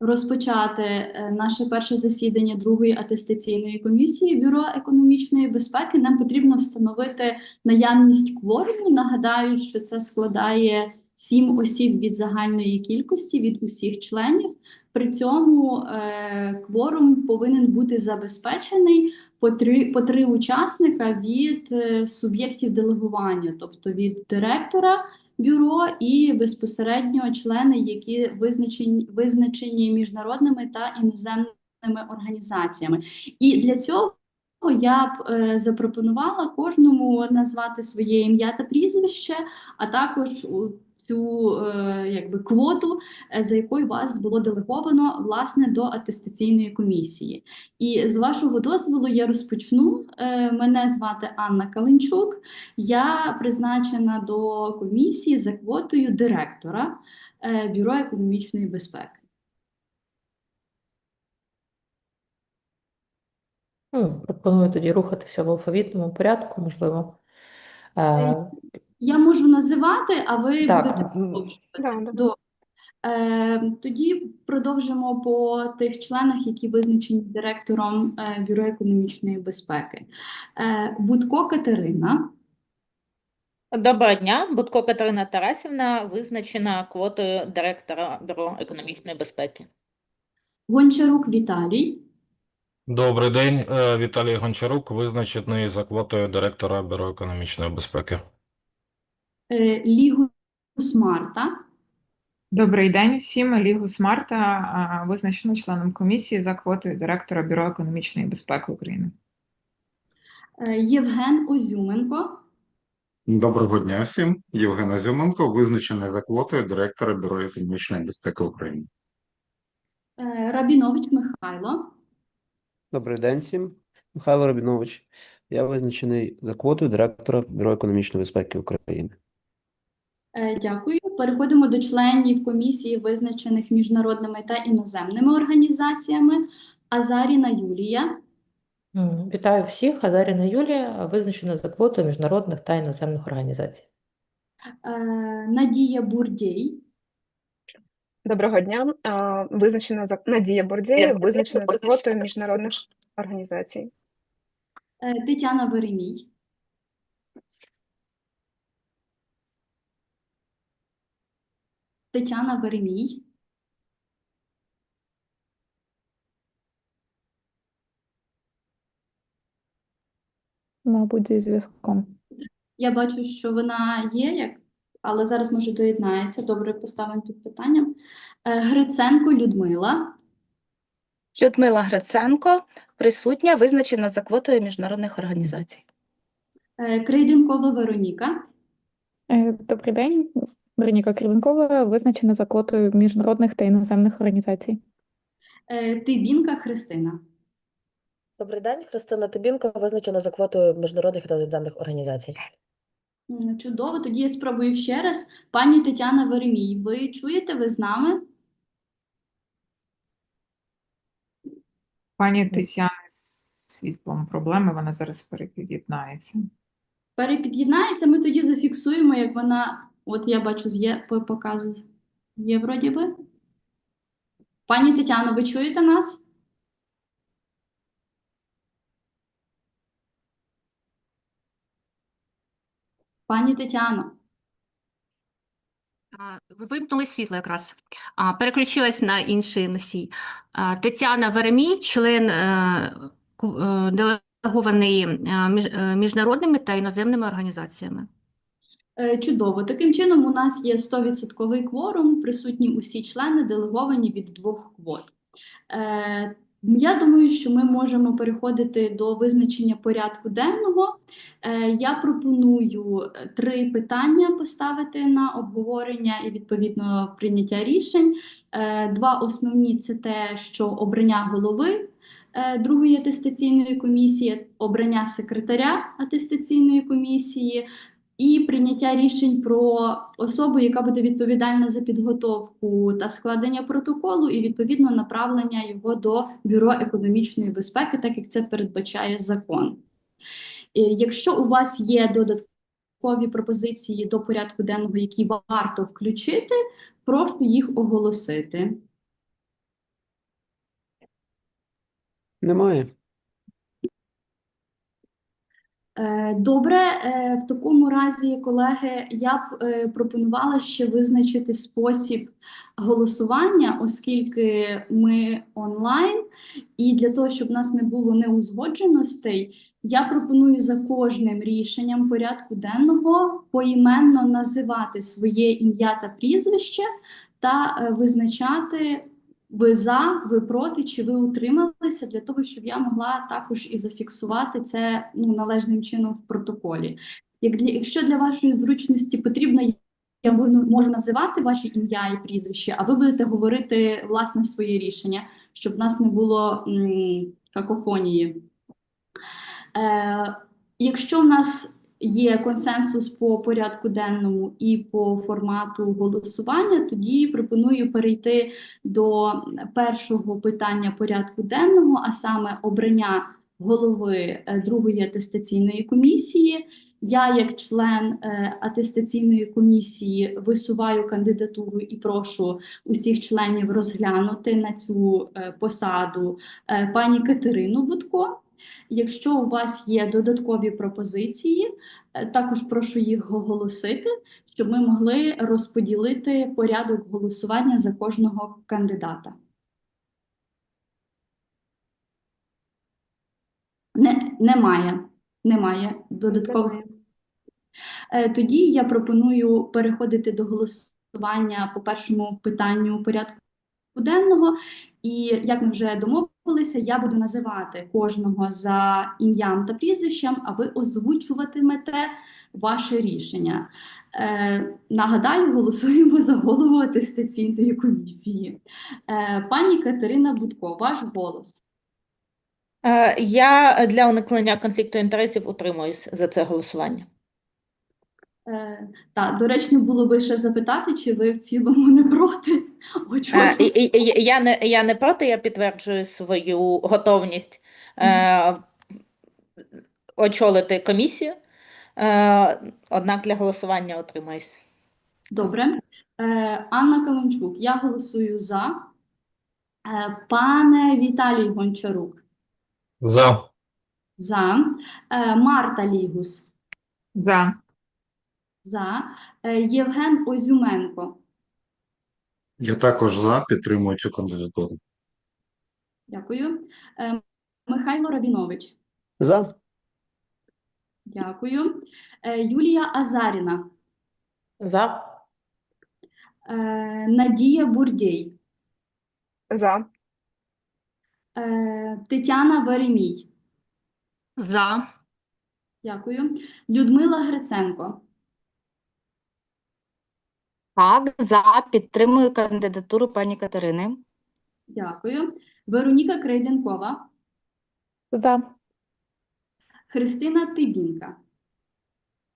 розпочати е, наше перше засідання другої атестаційної комісії Бюро економічної безпеки. Нам потрібно встановити наявність кворуму. Нагадаю, що це складає сім осіб від загальної кількості від усіх членів. При цьому е, кворум повинен бути забезпечений по три, по три учасника від е, суб'єктів делегування, тобто від директора бюро і безпосередньо члени, які визначені, визначені міжнародними та іноземними організаціями. І для цього я б е, запропонувала кожному назвати своє ім'я та прізвище, а також цю е, якби квоту, е, за якою вас було делеговано власне до атестаційної комісії. І з вашого дозволу я розпочну. Е, Мене звати Анна Каленчук. Я призначена до комісії за квотою директора Бюро економічної безпеки. Ну, пропоную тоді рухатися в алфавітному порядку, можливо. Я можу називати, а ви Так, будете продовжувати. Да, да. Добре. Е, тоді продовжимо по тих членах, які визначені директором е, Бюро економічної безпеки. Е, Будко Катерина, Доброго дня, Будко Катерина Тарасівна визначена квотою директора Бюро економічної безпеки. Гончарук Віталій, Добрий день, Е, Віталій Гончарук, визначений за квотою директора Бюро економічної безпеки. Е, Лігус Марта, Добрий день усім. Лігус Марта а, визначена членом комісії за квотою директора Бюро економічної безпеки України. е, Євген Озюменко, Доброго дня всім. Євген Азюменко, визначений за квотою директора Бюро економічної безпеки України. е, Рабінович Михайло, Добрий день всім. Михайло Рабінович. Я визначений за квотою директора Бюро економічної безпеки України. Е, Дякую. Переходимо до членів комісії, визначених міжнародними та іноземними організаціями. Азаріна Юлія, Вітаю всіх. Азаріна Юлія визначена за квотою міжнародних та іноземних організацій. е, Надія Бурдєй, Доброго дня. Визначена за Надія Бордєєв, визначена за квотою міжнародних організацій. е, Тетяна Веремій, Тетяна Веремій, Мабуть, зі зв'язком. Я бачу, що вона є, як, але зараз може доєднається. Добре, поставимо тут питання. Е, Гриценко Людмила, Людмила Гриценко присутня, визначена за квотою міжнародних організацій. е, Крейденкова Вероніка, Е, Добрий день. Вероніка Кривенкова визначена за квотою міжнародних та іноземних організацій. е, Тибінка Христина. Добрий день, Христина Тибінко, визначена за квотою міжнародних та іноземних організацій. Чудово, тоді я спробую ще раз. Пані Тетяна Веремій, ви чуєте, ви з нами? Пані Тетяни з світлом проблеми, вона зараз перепід'єднається. Перепід'єднається, ми тоді зафіксуємо, як вона, от я бачу, є, по- показує. Є вроді би. Пані Тетяно, ви чуєте нас? Пані Тетяно. Ви вимкнули світло якраз. Переключилась на інший носій. Тетяна Веремій, член е, е, делегований е, міжнародними та іноземними організаціями. Е, Чудово. Таким чином, у нас є 100% кворум, присутні усі члени, делеговані від двох квот. Е, Я думаю, що ми можемо переходити до визначення порядку денного. Е, Я пропоную три питання поставити на обговорення і відповідно прийняття рішень. Два основні це те, що обрання голови другої атестаційної комісії, обрання секретаря атестаційної комісії і прийняття рішень про особу, яка буде відповідальна за підготовку та складення протоколу, і відповідно направлення його до бюро економічної безпеки, так як це передбачає закон. Е, якщо у вас є додаткові пропозиції до порядку денного, які варто включити, прошу їх оголосити. Немає. Добре, е, в такому разі, колеги, я б е, пропонувала ще визначити спосіб голосування, оскільки ми онлайн, і для того, щоб в нас не було неузгодженостей, я пропоную за кожним рішенням порядку денного поіменно називати своє ім'я та прізвище та е, визначати ви за, ви проти, чи ви утрималися, для того, щоб я могла також і зафіксувати це ну, належним чином в протоколі. Як для, якщо для вашої зручності потрібно, я можу, називати ваші ім'я і прізвище, а ви будете говорити власне своє рішення, щоб в нас не було м, какофонії. Е, якщо в нас є консенсус по порядку денному і по формату голосування, тоді пропоную перейти до першого питання порядку денного, а саме обрання голови е, другої атестаційної комісії. Я, як член е, атестаційної комісії, висуваю кандидатуру і прошу усіх членів розглянути на цю е, посаду пані Катерину Будко. Якщо у вас є додаткові пропозиції, е, також прошу їх оголосити, щоб ми могли розподілити порядок голосування за кожного кандидата. Не, немає. Немає додаткових. Е, Тоді я пропоную переходити до голосування по першому питанню порядку денного. І як ми вже домовилися, я буду називати кожного за ім'ям та прізвищем, а ви озвучуватимете ваше рішення. Е, нагадаю, голосуємо за голову атестаційної комісії. Е, пані Катерина Будко, ваш голос. Е, Я для уникнення конфлікту інтересів утримуюсь за це голосування. Е, так, доречно було би ще запитати, чи ви в цілому не проти? Е, Очолювати і- і- Я не, я не проти, я підтверджую свою готовність е, очолити комісію, е, однак для голосування утримуюсь. Добре. Е, Анна Каленчук, я голосую за. Е, Пане Віталій Гончарук, За. за. Е, Марта Лігус, За. За. Е, Євген Озюменко, Я також за, підтримую цю кандидатуру. дякую. Е, Михайло Рабінович, За. дякую. Е, Юлія Азаріна, За. Надія Бурдєй, За. Тетяна Веремій, За. дякую. Людмила Гриценко, Так, за. Підтримую кандидатуру пані Катерини. дякую. Вероніка Крейденкова, За. Христина Тибінка.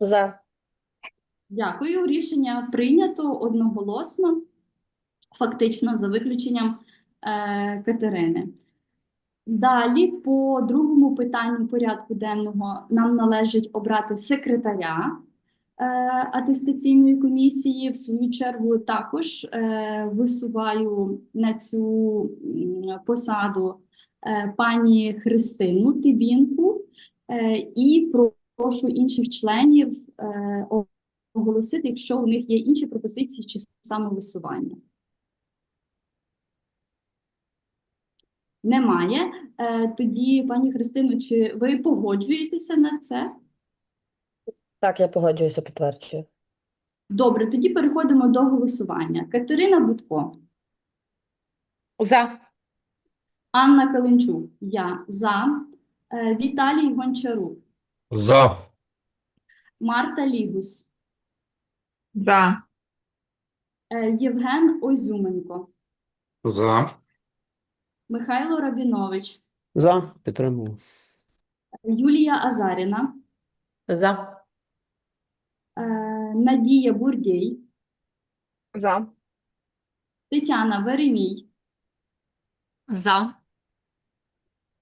За. Дякую. Рішення прийнято одноголосно, фактично за виключенням е, Катерини. Далі, по другому питанню порядку денного, нам належить обрати секретаря атестаційної комісії. В свою чергу також е, висуваю на цю посаду е, пані Христину Тибінку е, і прошу інших членів е, оголосити, якщо у них є інші пропозиції чи самовисування. Немає. Е, Тоді, пані Христино, чи ви погоджуєтеся на це? Так, я погоджуюся, підтверджую. Добре, тоді переходимо до голосування. Катерина Будко, За. Анна Каленчук, я за, Е, Віталій Гончарук, За. Марта Лігус, За. е, Євген Озюменко, За. Михайло Рабінович, За. Підтримую. Юлія Азаріна, За. Надія Бурдій. За. Тетяна Веремій. За.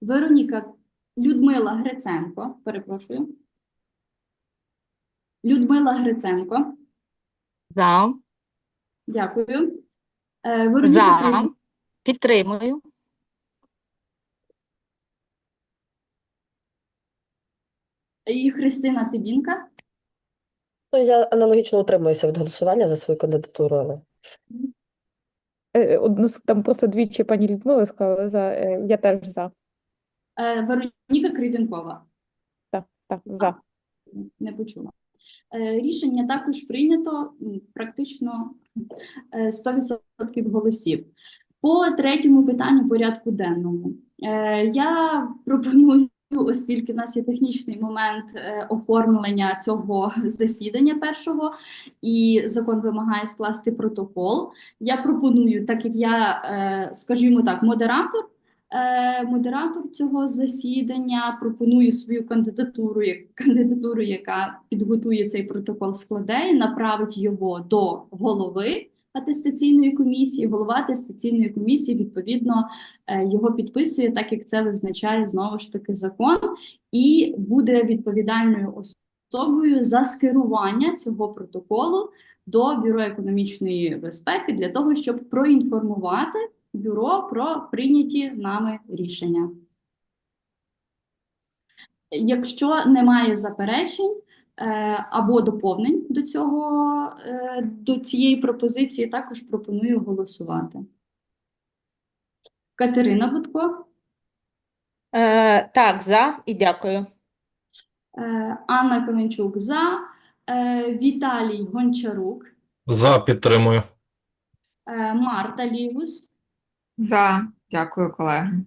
Вероніка Людмила Гриценко. Перепрошую. Людмила Гриценко. За. Дякую. Е, Вероніка За. Підтримую. І Христина Тибінка. Ну, я аналогічно утримуюся від голосування за свою кандидатуру, але Е, одну там просто двічі пані Людмила сказала за, е, я теж за. Е, Вероніка Криденкова. Так, так, за. Не почула. Е, Рішення також прийнято практично е, 100% голосів. По третьому питанню порядку денному. Е, Я пропоную, оскільки в нас є технічний момент е, оформлення цього засідання першого, і закон вимагає скласти протокол. Я пропоную, так як я, е, скажімо так, модератор, е, модератор цього засідання, пропоную свою кандидатуру, кандидатуру, яка підготує цей протокол, складе і направить його до голови атестаційної комісії. Голова атестаційної комісії відповідно е, його підписує, так як це визначає знову ж таки закон, і буде відповідальною особою за скерування цього протоколу до Бюро економічної безпеки для того, щоб проінформувати бюро про прийняті нами рішення. Якщо немає заперечень або доповнень до цього, е, до цієї пропозиції, також пропоную голосувати. Катерина Будко, Е, так, за і дякую. е, Анна Каменчук за, е, Віталій Гончарук, За підтримую. е, Марта Лігус, За. Дякую, колеги.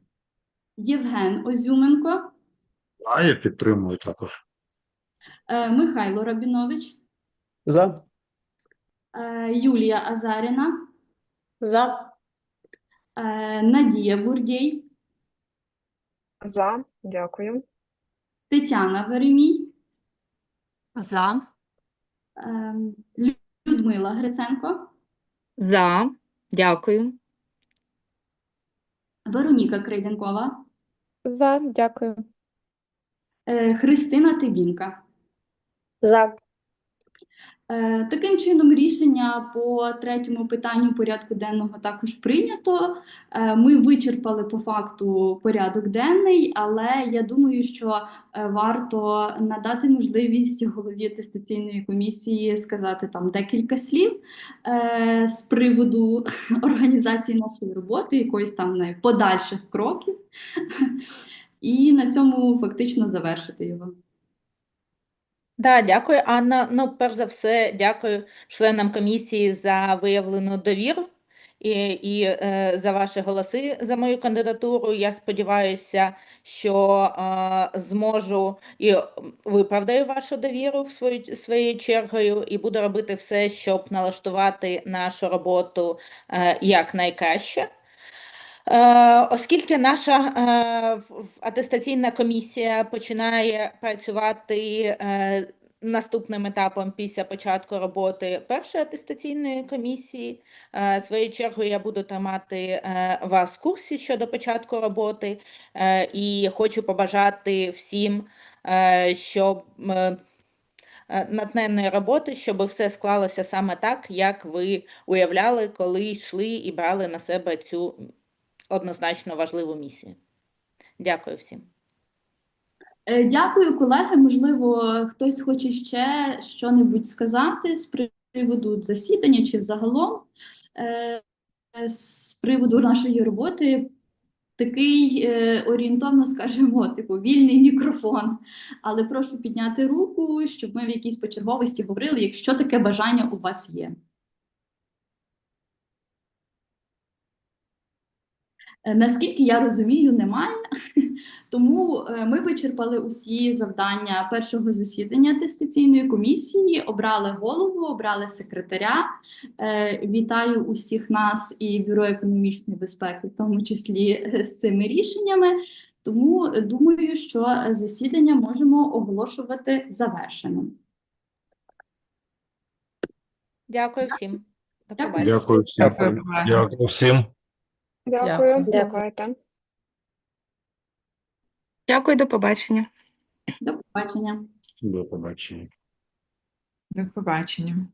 Євген Озюменко, А я підтримую також. Е, Михайло Рабінович, За. е, Юлія Азаріна, За. е, Надія Бурдєй, За. Дякую. Тетяна Веремій, За. Людмила Гриценко, За. Дякую. Вероніка Крейденкова, За, дякую. Христина Тибінка. За. Е, Таким чином, рішення по третьому питанню порядку денного також прийнято. Е, Ми вичерпали по факту порядок денний, але я думаю, що е, варто надати можливість голові атестаційної комісії сказати там декілька слів з приводу організації нашої роботи, якоїсь там не подальших кроків, і на цьому фактично завершити його. Да, дякую, Анна. Ну, перш за все, дякую членам комісії за виявлену довіру і, і е, за ваші голоси за мою кандидатуру. Я сподіваюся, що е, зможу і виправдаю вашу довіру в свою, своєю чергою, і буду робити все, щоб налаштувати нашу роботу е, якнайкраще. Е, Оскільки наша е, атестаційна комісія починає працювати е, наступним етапом після початку роботи першої атестаційної комісії, е, своєю чергою я буду тримати е, вас в курсі щодо початку роботи. Е, і хочу побажати всім, е, щоб е, е, роботи, щоб все склалося саме так, як ви уявляли, коли йшли і брали на себе цю однозначно важливу місію. Дякую всім. Е, Дякую, колеги. Можливо, хтось хоче ще що-небудь сказати з приводу засідання чи загалом е, з приводу нашої роботи. Такий е, орієнтовно, скажімо, типу вільний мікрофон. Але прошу підняти руку, щоб ми в якійсь почерговості говорили, якщо таке бажання у вас є. Наскільки я розумію, немає. Тому е, ми вичерпали усі завдання першого засідання атестаційної комісії, обрали голову, обрали секретаря. Е, Вітаю усіх нас і Бюро економічної безпеки, в тому числі е, з цими рішеннями. Тому е, думаю, що е, засідання можемо оголошувати завершеним. Дякую всім. До Дякую. всім. Дякую всім. Дякую. Дякую. Бувайте. Дякую, до побачення. До побачення. До побачення. До побачення.